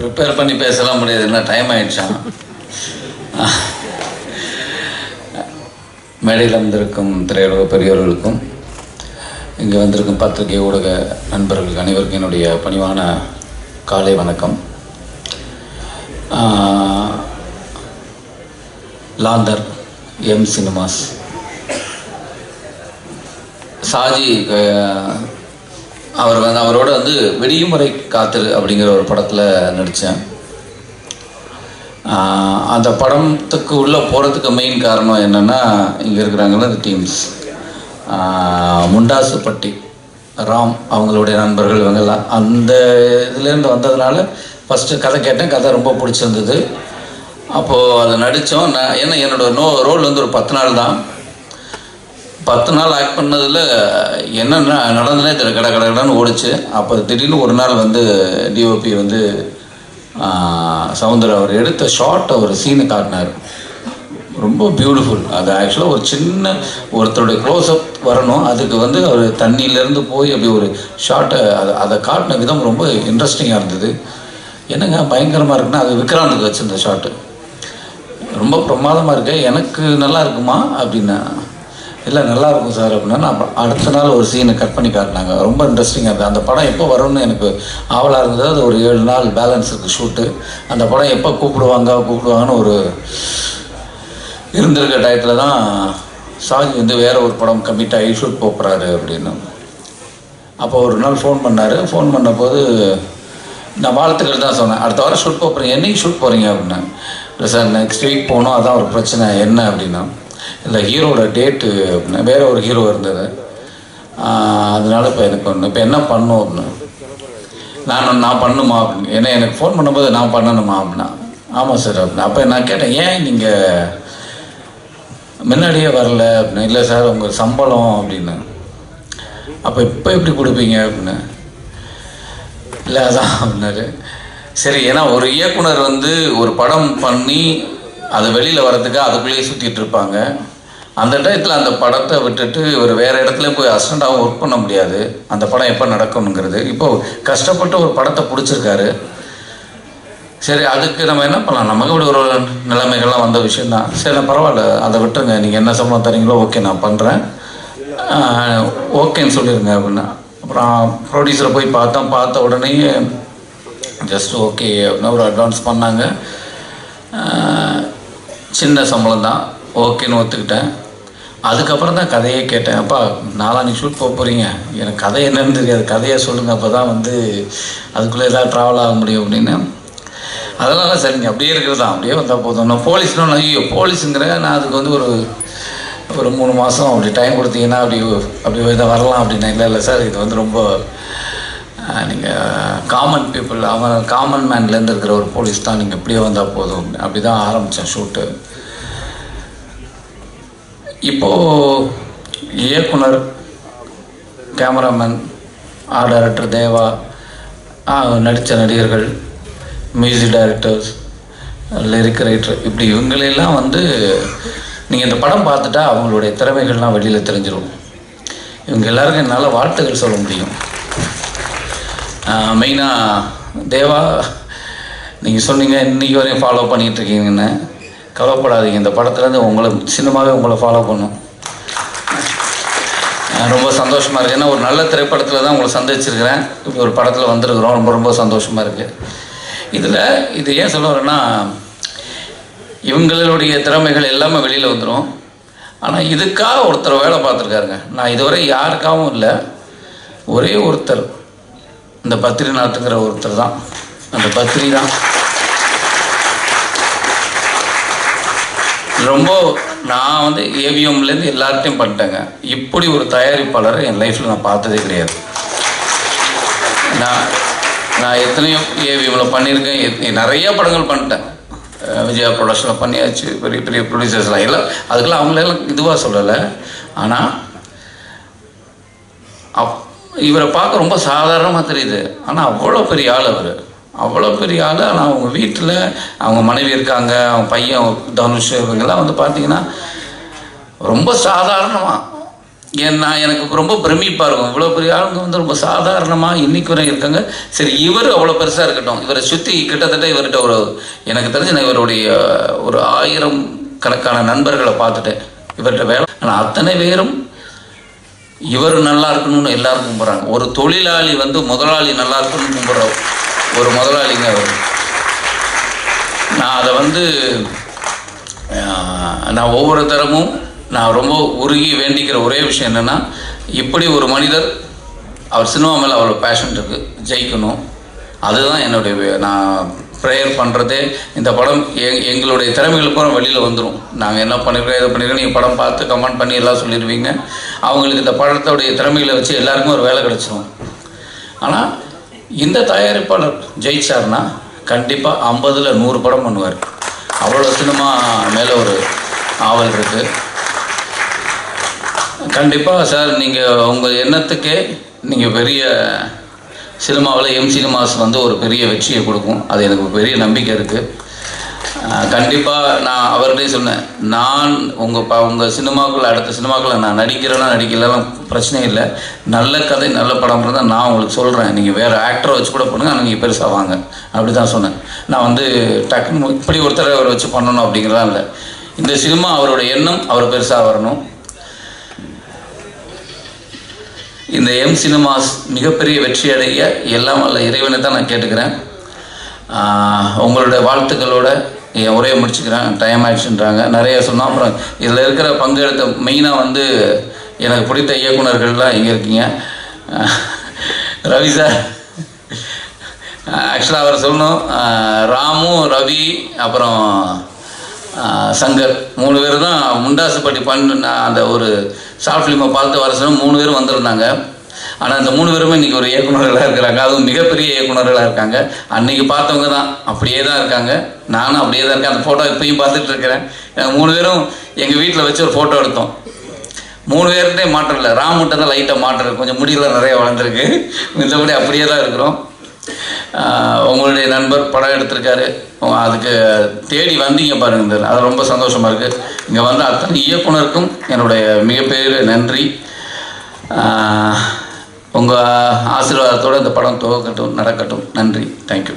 Prepare பண்ணி பேசலாம் முடியாது என்ன டைம் ஆயிடுச்சான் மேடையில் வந்திருக்கும் திரையுலக பெரியவர்களுக்கும் இங்கே வந்திருக்கும் பத்திரிகை ஊடக நண்பர்களுக்கு அனைவருக்கும் என்னுடைய பணிவான காலை வணக்கம். Lanthar M cinemas. சாஜி அவர் வந்து அவரோட வந்து வெடியும் வரை காத்திரு அப்படிங்கிற ஒரு படத்தில் நடித்தேன் அந்த படத்துக்கு உள்ளே போகிறதுக்கு மெயின் காரணம் என்னென்னா இங்கே இருக்கிறாங்கள இந்த டீம்ஸ் முண்டாசுப்பட்டி ராம் அவங்களுடைய நண்பர்கள் இவங்கெல்லாம். அந்த இதுலேருந்து வந்ததுனால ஃபஸ்ட்டு கதை கேட்டேன். கதை ரொம்ப பிடிச்சிருந்தது. அப்போது அதை நடித்தோம் நான் ஏன்னா என்னோட நோ ரோல் வந்து ஒரு பத்து நாள் தான். பத்து நாள் ஆக்ட் பண்ணதில் என்ன நடந்ததுனே தெரியல. கடை கடை கடைன்னு ஓடிச்சு. அப்போ திடீர்னு ஒரு நாள் வந்து டிஓபி வந்து சவுந்தர் அவர் எடுத்த ஷார்ட் அவர் சீனை காட்டினார். ரொம்ப பியூட்டிஃபுல் அது ஆக்சுவலாக ஒரு சின்ன ஒருத்தருடைய க்ளோஸ்அப் வரணும். அதுக்கு வந்து அவர் தண்ணியிலேருந்து போய் அப்படி ஒரு ஷார்ட்டை அதை அதை காட்டின விதம் ரொம்ப இன்ட்ரெஸ்டிங்காக இருந்தது. என்னங்க பயங்கரமாக இருக்குன்னா அது விக்ராந்துக்கு வச்சுருந்த ஷார்ட்டு ரொம்ப பிரமாதமாக இருக்கு. எனக்கு நல்லா இருக்குமா? அப்படின்னா இல்லை நல்லா இருக்கும் சார் அப்படின்னா நான் அடுத்த நாள் ஒரு சீனை கட் பண்ணி காட்டினாங்க. ரொம்ப இன்ட்ரெஸ்டிங்காக இருந்தது. அந்த படம் எப்போ வரும்னு எனக்கு ஆவலாக இருந்தது. அது ஒரு ஏழு நாள் பேலன்ஸ் இருக்குது ஷூட்டு அந்த படம் எப்போ கூப்பிடுவாங்க கூப்பிடுவாங்கன்னு ஒரு இருந்திருக்க டயத்தில் தான் சாஜி வந்து வேறு ஒரு படம் கம்மிட் ஆகி ஷூட் போகிறாரு அப்படின்னு. அப்போ ஒரு நாள் ஃபோன் பண்ணார். ஃபோன் பண்ணபோது நான் வாழ்த்துக்கள் தான் சொன்னேன். அடுத்த வாரம் ஷூட் போகிறேன் என்னைக்கு ஷூட் போகிறீங்க அப்படின்னேன் இல்லை சார் நெக்ஸ்ட் வீக் போகணும். அதான் ஒரு பிரச்சனை. என்ன அப்படின்னா. இல்லை ஹீரோட டேட்டு அப்படின்னா வேற ஒரு ஹீரோ இருந்தது. அதனால் அதனால இப்போ எனக்கு ஒன்று இப்போ என்ன பண்ணும் அப்படின்னு நான் நான் பண்ணுமா அப்படின்னு. ஏன்னா எனக்கு ஃபோன் பண்ணும்போது நான் பண்ணணுமா அப்படின்னா. ஆமாம் சார் அப்படின்னு. அப்போ நான் கேட்டேன் ஏன் நீங்கள் முன்னாடியே வரல? அப்படின்னு. இல்லை சார் உங்கள் சம்பளம் அப்படின்னு. அப்போ இப்போ எப்படி கொடுப்பீங்க? அப்படின்னு. இல்லை அதான் அப்படின்னாரு. சரி ஏன்னா ஒரு இயக்குனர் வந்து ஒரு படம் பண்ணி அது வெளியில் வர்றதுக்கு அதுக்குள்ளேயே சுற்றிட்டு இருப்பாங்க. அந்த டயத்தில் அந்த படத்தை விட்டுட்டு ஒரு வேறு இடத்துல போய் அசண்டாகவும் ஒர்க் பண்ண முடியாது. அந்த படம் எப்போ நடக்கணுங்கிறது இப்போ கஷ்டப்பட்டு ஒரு படத்தை பிடிச்சிருக்காரு. சரி அதுக்கு நம்ம என்ன பண்ணலாம்? நமக்கு இப்படி ஒரு நிலைமைகள்லாம் வந்த விஷயந்தான் சரி நான் பரவாயில்ல. அதை விட்டுருங்க. நீங்கள் என்ன சம்பளம் தரீங்களோ ஓகே நான் பண்ணுறேன் ஓகேன்னு சொல்லிடுங்க அப்படின்னா. அப்புறம் ப்ரொடியூசரை போய் பார்த்தோம். பார்த்த உடனே ஜஸ்ட் ஓகே அப்படின்னா ஒரு அட்வான்ஸ் பண்ணாங்க. சின்ன சம்பளம் தான் ஓகேன்னு ஒத்துக்கிட்டேன். அதுக்கப்புறம் தான் கதையே கேட்டேன். அப்பா நாளான்னைக்கு ஷூட் போக போகிறீங்க எனக்கு கதை என்னன்னு தெரியாது. கதையை சொல்லுங்கள் அப்போ தான் வந்து அதுக்குள்ளே எதாவது ட்ராவல் ஆக முடியும் அப்படின்னு. அதெல்லாம் சரிங்க. அப்படியே இருக்கிறது தான் அப்படியே வந்தால் போதும். நான் போலீஸ்னால் ஐயோ போலீஸுங்கிற நான் அதுக்கு வந்து ஒரு ஒரு மூணு மாதம் அப்படி டைம் கொடுத்தீங்கன்னா அப்படி அப்படி இதை வரலாம் அப்படின்னா. இல்லை இல்லை சார் இது வந்து ரொம்ப நீங்கள் காமன் பீப்புள் அவன் காமன் மேன்லேருந்து இருக்கிற ஒரு போலீஸ் தான். நீங்கள் இப்படியே வந்தால் போதும். அப்படி தான் ஆரம்பித்தேன் ஷூட்டு இப்போது இயக்குனர் கேமராமேன் ஆர்ட் டைரக்டர் தேவா நடித்த நடிகர்கள் மியூசிக் டைரக்டர்ஸ் லிரிக் ரைட்டர் இப்படி இவங்களெல்லாம் வந்து நீங்கள் இந்த படம் பார்த்துட்டா அவங்களுடைய திறமைகள்லாம் வெளியில் தெரிஞ்சிடும் இவங்க எல்லாருக்கும் என்னால் வாழ்த்துக்கள் சொல்ல முடியும். மெயினாக தேவா நீங்கள் சொன்னீங்க இன்றைக்கி வரையும் ஃபாலோ பண்ணிகிட்டு இருக்கீங்கன்னு. கவலைப்படாதீங்க. இந்த படத்துலேருந்து உங்களை சின்னமாகவே உங்களை ஃபாலோ பண்ணும். ரொம்ப சந்தோஷமாக இருக்குது ஏன்னா ஒரு நல்ல திரைப்படத்தில் தான் உங்களை சந்திச்சிருக்கிறேன். இப்போ ஒரு படத்தில் வந்திருக்கிறோம். ரொம்ப ரொம்ப சந்தோஷமாக இருக்குது இதில் இது ஏன் சொல்ல வரேன்னா இவங்களுடைய திறமைகள் எல்லாமே வெளியில் வந்துடும் ஆனால் இதுக்காக ஒருத்தர் வேலை பார்த்துருக்காருங்க. நான் இதுவரை யாருக்காகவும் இல்லை. ஒரே ஒருத்தர். இந்த பத்ரிநாத்துங்கிற ஒருத்தர் தான். அந்த பத்ரி தான். ரொம்ப நான் வந்து ஏவிஎம்லேருந்து எல்லார்ட்டையும் பண்ணிட்டேங்க இப்படி ஒரு தயாரிப்பாளரை என் லைஃப்பில் நான் பார்த்ததே கிடையாது. நான் நான் எத்தனையோ ஏவிஎம்மில் பண்ணியிருக்கேன். எத்- நிறைய படங்கள் பண்ணிட்டேன் விஜயா ப்ரொடக்ஷனில் பண்ணியாச்சு. பெரிய பெரிய ப்ரொடியூசர்ஸ்லாம் எல்லாம். அதுக்கெல்லாம் அவங்களெல்லாம் இதுவாக சொல்லலை. ஆனால் அப் இவரை பார்க்க ரொம்ப சாதாரணமாக தெரியுது. ஆனால் அவ்வளோ பெரிய ஆள் அவர். அவ்வளோ பெரிய ஆள். ஆனால் அவங்க வீட்டில் அவங்க மனைவி இருக்காங்க அவங்க பையன் தனுஷ் இவங்கெல்லாம் வந்து பார்த்தீங்கன்னா ரொம்ப சாதாரணமாக ஏன்னா எனக்கு ரொம்ப பிரமிப்பாக இருக்கும். இவ்வளோ பெரிய ஆளுங்க வந்து ரொம்ப சாதாரணமாக இன்றைக்கு வரை இருக்காங்க. சரி இவர் அவ்வளோ பெருசாக இருக்கட்டும். இவரை சுற்றி கிட்டத்தட்ட இவர்கிட்ட ஒரு எனக்கு தெரிஞ்சு நான் இவருடைய ஒரு ஆயிரம் கணக்கான நண்பர்களை பார்த்துட்டேன். இவர்கிட்ட வேலை. ஆனால் அத்தனை பேரும் இவர் நல்லா இருக்கணும்னு எல்லாரும் கும்பிட்றாங்க. ஒரு தொழிலாளி வந்து முதலாளி நல்லா இருக்கணும்னு கும்பிட்றோம் ஒரு முதலாளிங்க அவர். நான் அதை வந்து நான் ஒவ்வொரு தரமும் நான் ரொம்ப உருகி வேண்டிக்கிற ஒரே விஷயம் என்னென்னா இப்படி ஒரு மனிதர் அவர் சினிமா மேலே அவ்வளோ பேஷன் இருக்குது ஜெயிக்கணும். அதுதான் என்னுடைய நான் ப்ரேயர் பண்ணுறதே இந்த படம் எங் எங்களுடைய திறமைகள் பூரா வெளியில் வந்துடும் நாங்கள் என்ன பண்ணிருக்கோம் எதை பண்ணிருக்கோம் நீங்கள் படம் பார்த்து கமெண்ட் பண்ணி எல்லாம் சொல்லிடுவீங்க அவங்களுக்கு இந்த படத்தோடைய திறமைகளை வச்சு எல்லாருக்கும் ஒரு வேலை கிடச்சிரும். ஆனால் இந்த தயாரிப்பாளர் ஜெயிச்சார்னா கண்டிப்பாக ஐம்பதில் நூறு படம் பண்ணுவார். அவ்வளோ சினிமா மேலே ஒரு ஆவல் இருக்குது கண்டிப்பாக சார் நீங்கள் உங்கள் எண்ணத்துக்கே நீங்கள் பெரிய சினிமாவில் எம் சினிமாஸ் வந்து ஒரு பெரிய வெற்றியை கொடுக்கும். அது எனக்கு பெரிய நம்பிக்கை இருக்குது கண்டிப்பாக நான் அவர்கிட்டே சொன்னேன். நான் உங்கள் ப உங்கள் சினிமாக்கள் அடுத்த சினிமாக்குள்ள நான் நடிக்கிறேன்னா நடிக்கலாம் பிரச்சனை இல்லை. நல்ல கதை நல்ல படம் தான் நான் உங்களுக்கு சொல்கிறேன் நீங்கள் வேறு ஆக்டரை வச்சு கூட பண்ணுங்க ஆனால் நீங்கள் பெருசாக வாங்க. அப்படி தான் சொன்னேன். நான் வந்து டக்குன்னு இப்படி ஒருத்தரை அவர் வச்சு பண்ணணும் அப்படிங்கிறதான் இல்லை. இந்த சினிமா அவரோட எண்ணம் அவர் பெருசாக வரணும். இந்த எம் சினிமாஸ் மிகப்பெரிய வெற்றி அடைய எல்லாம் வல்ல இறைவனை தான் நான் கேட்டுக்கிறேன். உங்களோட வாழ்த்துக்களோட என் உரையை முடிச்சுக்கிறேன் டைம் ஆயிடுச்சுன்றாங்க. நிறைய சொன்னோம் அப்புறம் இதில் இருக்கிற பங்கெடுத்த மெயினாக வந்து எனக்கு பிடித்த இயக்குனர்கள்லாம் இங்கே இருக்கீங்க? ரவி சார் ஆக்சுவலாக அவர் சொல்லணும். ராமு ரவி அப்புறம் சங்கர். மூணு பேர் தான் முண்டாசுப்பட்டி பண்ண அந்த ஒரு ஷார்ட் ஃபிலிமை பார்த்து வர சொன்ன மூணு பேரும் வந்திருந்தாங்க. ஆனால் அந்த மூணு பேருமே இன்றைக்கி ஒரு இயக்குனர்களாக இருக்கிறாங்க. அதுவும் மிகப்பெரிய இயக்குனர்களாக இருக்காங்க. அன்றைக்கி பார்த்தவங்க தான். அப்படியே தான் இருக்காங்க. நானும் அப்படியே தான் இருக்கேன். அந்த ஃபோட்டோ இப்பயும் பார்த்துட்டு இருக்கிறேன். நாங்கள் மூணு பேரும் எங்கள் வீட்டில் வச்சு ஒரு ஃபோட்டோ எடுத்தோம். மூணு பேர்கிட்டே மாற்றம் இல்லை. மட்டும் தான் லைட்டாக மாற்றம் இருக்கு. கொஞ்சம் முடியெல்லாம் நிறைய வளர்ந்துருக்கு. மித்தபடி அப்படியே தான் இருக்கிறோம். உங்களுடைய நண்பர் படம் எடுத்திருக்காரு. அதுக்கு தேடி வந்தீங்க பாருங்க இந்த அது ரொம்ப சந்தோஷமாக இருக்குது இங்கே வந்த அத்தனை இயக்குனருக்கும் என்னுடைய மிகப்பெரிய நன்றி. உங்கள் ஆசீர்வாதத்தோடு இந்த படம் துவக்கட்டும் நடக்கட்டும். நன்றி. தேங்க்யூ